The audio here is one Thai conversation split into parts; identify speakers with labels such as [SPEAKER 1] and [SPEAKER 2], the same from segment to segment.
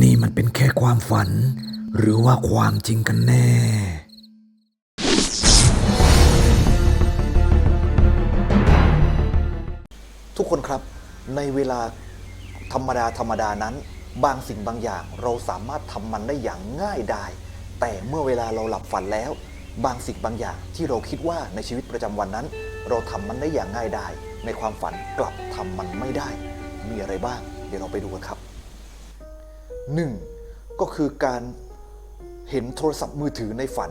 [SPEAKER 1] นี่มันเป็นแค่ความฝัน หรือว่าความจริงกันแน่
[SPEAKER 2] ทุกคนครับในเวลาธรรมดาธรรมดานั้น บางสิ่งบางอย่างเราสามารถทำมันได้อย่างง่ายดายแต่เมื่อเวลาเราหลับฝันแล้ว บางสิ่งบางอย่างที่เราคิดว่าในชีวิตประจำวันนั้น เราทำมันได้อย่างง่ายดายในความฝันกลับทำมันไม่ได้ มีอะไรบ้าง เดี๋ยวเราไปดูกันครับ 1. ก็คือการเห็นโทรศัพท์มือถือในฝัน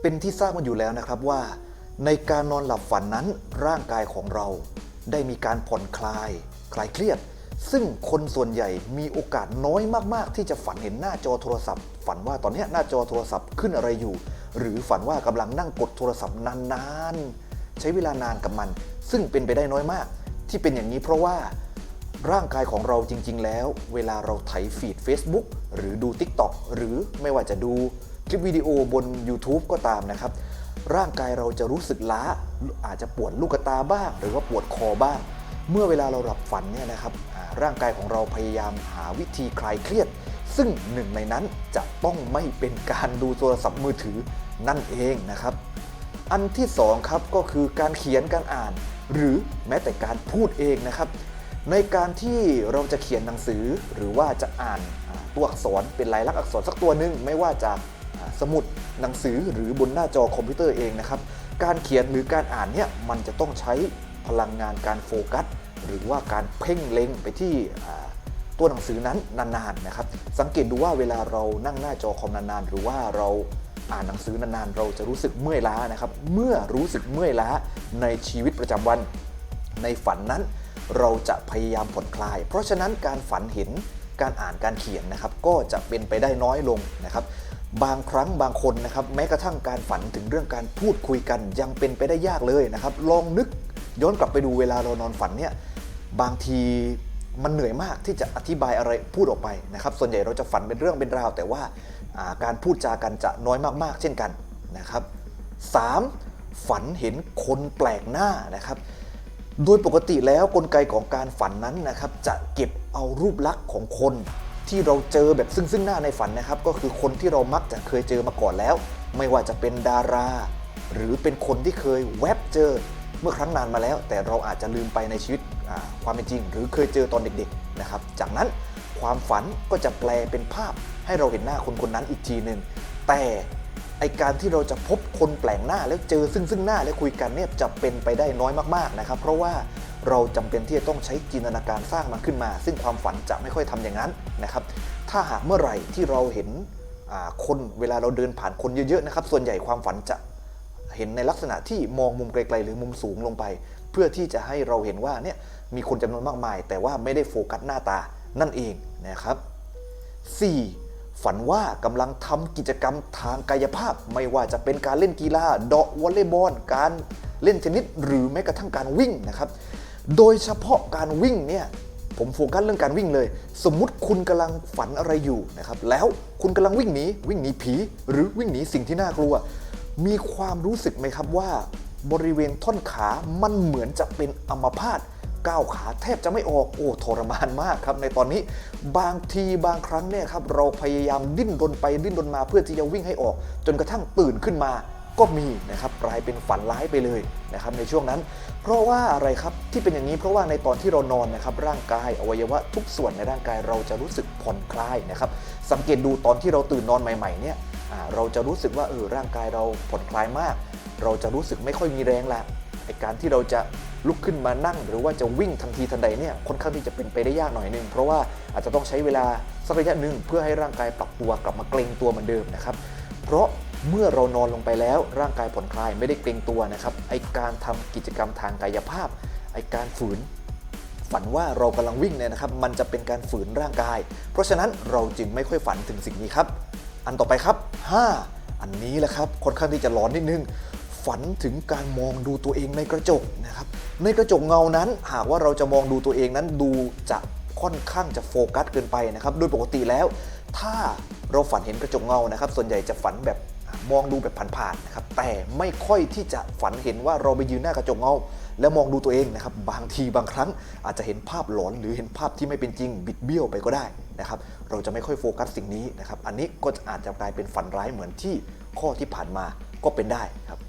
[SPEAKER 2] เป็นที่ทราบกันอยู่แล้วนะครับว่า ในการนอนหลับฝันนั้นร่างกายของเรา ได้มีการผ่อนคลาย คลายเครียด ซึ่งคนส่วนใหญ่มีโอกาสน้อยมาก ๆ ที่จะฝันเห็นหน้าจอโทรศัพท์ ฝันว่าตอนนี้หน้าจอโทรศัพท์ขึ้นอะไรอยู่ หรือฝันว่ากำลังนั่งกดโทรศัพท์นานๆใช้เวลานานกับมัน ซึ่งเป็นไปได้น้อยมาก ที่เป็นอย่างนี้เพราะว่า ร่างกายของเราจริง ๆ แล้ว เวลาเราไถฟีด Facebook หรือดู TikTok หรือไม่ว่าจะดูคลิปวิดีโอบน YouTube ก็ตามนะครับ ร่างกายเราจะรู้สึกล้า อาจจะปวดลูกตาบ้าง หรือว่าปวดคอบ้าง เมื่อเวลาเราหลับฝันเนี่ยนะครับร่างกายของเราพยายามหาวิธีคลายเครียด ซึ่งหนึ่งในนั้นจะต้องไม่เป็นการดูโทรศัพท์มือถือนั่นเองนะครับ อันที่สองครับก็คือการเขียนการอ่าน หรือแม้แต่การพูดเองนะครับ ในการที่เราจะเขียนหนังสือหรือว่าจะอ่านตัวอักษรเป็นลายลักษณ์อักษรสักตัวหนึ่งไม่ว่าจากอ่าสมุดหนังสือหรือบนหน้าจอคอมพิวเตอร์เองนะครับ การเขียนหรือการอ่านเนี่ยมันจะต้องใช้พลังงานการโฟกัส หรือว่าการเพ่งเล็งไปที่ตัวหนังสือนั้นนานๆนะครับ สังเกตดูว่าเวลาเรานั่งหน้าจอคอมนานๆ หรือว่าเราอ่านหนังสือนานๆ เราจะรู้สึกเมื่อยล้านะครับ เมื่อรู้สึกเมื่อยล้าในชีวิตประจำวันในฝันนั้น เราจะพยายามผ่อนคลาย เพราะฉะนั้นการฝันเห็นการอ่านการเขียนนะครับก็จะเป็นไปได้น้อยลงนะครับ บางครั้งบางคนนะครับแม้กระทั่งการฝันถึงเรื่องการพูดคุยกันยังเป็นไปได้ยากเลยนะครับ ลองนึกย้อนกลับไปดูเวลาเรานอนฝันเนี่ยบางทีมันเหนื่อยมากที่จะอธิบายอะไรพูดออกไปนะครับ ส่วนใหญ่เราจะฝันเป็นเรื่องเป็นราว แต่ว่าาการพูดจากันจะน้อยมากๆ เช่นกันนะครับ 3. ฝันเห็นคนแปลกหน้านะครับ โดยปกติแล้วกลไกของการฝันนั้นนะครับจะเก็บเอารูปลักษณ์ของคน ที่เราเจอแบบซึ่งซึ่งหน้าในฝันนะครับ ก็คือคนที่เรามักจะเคยเจอมาก่อนแล้ว ไม่ว่าจะเป็นดารา หรือเป็นคนที่เคยแวบเจอเมื่อครั้งนานมาแล้ว แต่เราอาจจะลืมไปในชีวิตความเป็นจริง หรือเคยเจอตอนเด็กๆนะครับ จากนั้นความฝันก็จะแปลเป็นภาพให้เราเห็นหน้าคนคนนั้นอีกทีหนึ่งแต่ ไอการที่เราจะพบคนแปลกหน้าแล้วเจอซึ่งซึ่งหน้าแล้วคุยกันเนี่ยจะเป็นไปได้น้อยมากๆนะครับ เพราะว่าเราจำเป็นที่จะต้องใช้จินตนาการสร้างมันขึ้นมา ซึ่งความฝันจะไม่ค่อยทำอย่างนั้นนะครับ ถ้าหากเมื่อไหร่ที่เราเห็นคนเวลาเราเดินผ่านคนเยอะๆนะครับ ส่วนใหญ่ความฝันจะเห็นในลักษณะที่มองมุมไกลๆ หรือมุมสูงลงไป เพื่อที่จะให้เราเห็นว่าเนี่ยมีคนจำนวนมากมาย แต่ว่าไม่ได้โฟกัสหน้าตานั่นเองนะครับ 4. ฝันว่ากำลังทำกิจกรรมทางกายภาพ ไม่ว่าจะเป็นการเล่นกีฬาเดาะวอลเลย์บอลการเล่นเทนนิสหรือแม้กระทั่งการวิ่งนะครับโดยเฉพาะการวิ่งเนี่ยผมโฟกัสเรื่องการวิ่งเลย สมมุติคุณกำลังฝันอะไรอยู่นะครับแล้วคุณกำลังวิ่งหนีวิ่งหนีผี หรือวิ่งหนีสิ่งที่น่ากลัว มีความรู้สึกไหมครับว่า บริเวณท่อนขามันเหมือนจะเป็นอัมพาต ก้าวขาแทบจะไม่ออกโอ้ทรมานมากครับในตอนนี้บางทีบางครั้งเนี่ยครับเราพยายามดิ้นรนไปดิ้นรนมาเพื่อที่จะวิ่งให้ออก จนกระทั่งตื่นขึ้นมาก็มีนะครับกลายเป็นฝันร้ายไปเลยนะครับในช่วงนั้น เพราะว่าอะไรครับที่เป็นอย่างนี้เพราะว่าในตอนที่เรานอนนะครับร่างกายอวัยวะทุกส่วนในร่างกายเราจะรู้สึกผ่อนคลายนะครับสังเกตดูตอนที่เราตื่นนอนใหม่ๆเนี่ยเราจะรู้สึกว่าเออร่างกายเราผ่อนคลายมาก เราจะรู้สึกไม่ค่อยมีแรงละไอการที่เราจะ ลุกขึ้นมานั่ง หรือว่าจะวิ่งทันทีทันใดเนี่ยค่อนข้างที่จะเป็นไปได้ยากหน่อยหนึง เพราะว่าอาจจะต้องใช้เวลาสักระยะหนึ่งเพื่อให้ร่างกายปรับตัวกลับมาเกรงตัวเหมือนเดิมนะครับ เพราะเมื่อเรานอนลงไปแล้วร่างกายผ่อนคลายไม่ได้เกรงตัวนะครับไอการทำกิจกรรมทางกายภาพไอการฝืนฝันว่าเรากำลังวิ่งเนี่ยนะครับ มันจะเป็นการฝืนร่างกาย เพราะฉะนั้นเราจึงไม่ค่อยฝันถึงสิ่งนี้ครับ อันต่อไปครับ 5 อันนี้แหละครับค่อนข้างที่จะร้อนนิดนึง ฝันถึงการมองดูตัวเองในกระจกนะครับ ในกระจกเงานั้น หากว่าเราจะมองดูตัวเองนั้นดูจะค่อนข้างจะโฟกัสเกินไปนะครับ โดยปกติแล้ว ถ้าเราฝันเห็นกระจกเงานะครับ ส่วนใหญ่จะฝันแบบมองดูแบบผ่านๆนะครับ แต่ไม่ค่อยที่จะฝันเห็นว่าเราไปยืนหน้ากระจกเงา แล้วมองดูตัวเองนะครับ บางทีบางครั้งอาจจะเห็นภาพหลอนหรือเห็นภาพที่ไม่เป็นจริงบิดเบี้ยวไปก็ได้นะครับ เราจะไม่ค่อยโฟกัสสิ่งนี้นะครับ อันนี้ก็อาจจะกลายเป็นฝันร้ายเหมือนที่ข้อที่ผ่านมาก็เป็นได้ครับ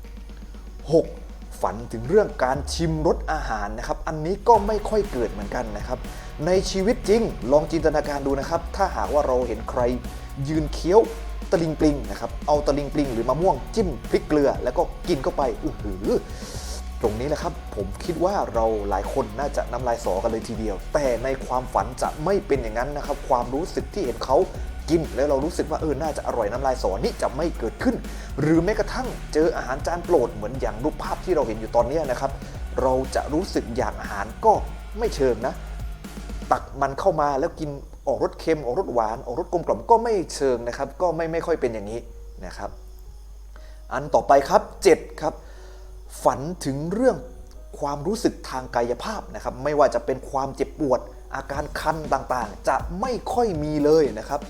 [SPEAKER 2] 6. ฝันถึงเรื่องการชิมรสอาหารนะครับ อันนี้ก็ไม่ค่อยเกิดเหมือนกันนะครับ ในชีวิตจริงลองจินตนาการดูนะครับ ถ้าหากว่าเราเห็นใคร ยืนเคี้ยวตะลิงปลิงนะครับเอาตะลิงปลิงหรือมะม่วงจิ้มพริกเกลือ แล้วก็กินเข้าไปอือหือตรงนี้แหละครับ ผมคิดว่าเราหลายคนน่าจะน้ำลายสอกันเลยทีเดียว แต่ในความฝันจะไม่เป็นอย่างนั้นนะครับ ความรู้สึกที่เห็นเขา กิน แล้วเรารู้สึกว่าเออน่าจะอร่อยน้ำลายสอนี่จะไม่เกิดขึ้น หรือแม้กระทั่งเจออาหารจานโปรดเหมือนอย่างรูปภาพที่เราเห็นอยู่ตอนนี้นะครับ เราจะรู้สึกอยากอาหารก็ไม่เชิงนะ ตักมันเข้ามาแล้วกินออกรสเค็มออกรสหวานออกรสกลมกล่อมก็ไม่เชิงนะครับ ก็ไม่ไม่ค่อยเป็นอย่างนี้นะครับ อันต่อไปครับ7ครับ ฝันถึงเรื่องความรู้สึกทางกายภาพนะครับ ไม่ว่าจะเป็นความเจ็บปวดอาการคันต่างๆ จะไม่ค่อยมีเลยนะครับ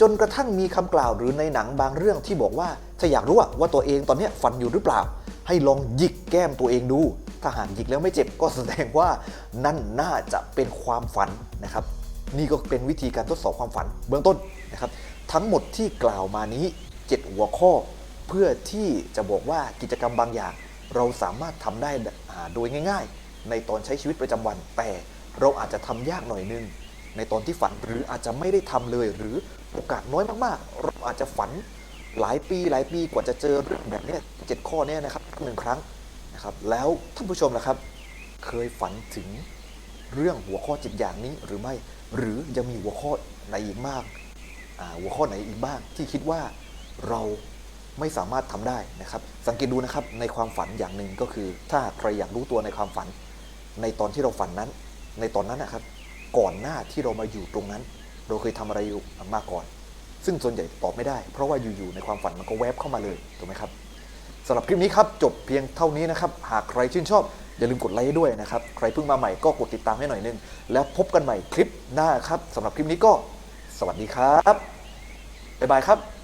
[SPEAKER 2] จนกระทั่งมีคำกล่าวหรือในหนังบางเรื่องที่บอกว่าถ้าอยากรู้ว่าตัวเองตอนนี้ยฝันอยู่หรือเปล่า ให้ลองหยิกแก้มตัวเองดู ถ้าหากหยิกแล้วไม่เจ็บก็แสดงว่านั่นน่าจะเป็นความฝันนะครับ นี่ก็เป็นวิธีการทดสอบความฝันเบื้องต้นนะครับ ทั้งหมดที่กล่าวมานี้ 7 หัวข้อ เพื่อที่จะบอกว่ากิจกรรมบางอย่าง เราสามารถทำได้โดยง่าย ๆ ในตอนใช้ชีวิตประจำวัน แต่เราอาจจะทำยากหน่อยนึง ในตอนที่ฝันหรืออาจจะไม่ได้ทำเลย หรือโอกาสน้อยมากๆเราอาจจะฝันหลายปีหลายปีกว่าจะเจอเรื่องแบบนี้เจ็ดข้อเนี้ยนะครับหนึ่งครั้งนะครับแล้วท่านผู้ชมล่ะครับ เคยฝันถึงเรื่องหัวข้อจิตอย่างนี้หรือไม่ หรือยังมีหัวข้อไหนอีกมากาหัวข้อไหนอีกบ้างที่คิดว่าเราไม่สามารถทำได้นะครับ สังเกตดูนะครับในความฝันอย่างหนึ่งก็คือ ถ้าใครอยากรู้ตัวในความฝัน ในตอนที่เราฝันนั้น ในตอนนั้นนะครับ ก่อนหน้าที่เรามาอยู่ตรงนั้น เราเคยทำอะไรอยู่มาก่อน ซึ่งส่วนใหญ่ตอบไม่ได้ เพราะว่าอยู่ๆในความฝันมันก็แวบเข้ามาเลยถูกไหมครับสำหรับคลิปนี้ครับจบเพียงเท่านี้นะครับหากใครชื่นชอบอย่าลืมกดไลค์ด้วยนะครับ ใครเพิ่งมาใหม่ก็กดติดตามให้หน่อยนึง แล้วพบกันใหม่คลิปหน้าครับสำหรับคลิปนี้ก็ สวัสดีครับ บ๊ายบายครับ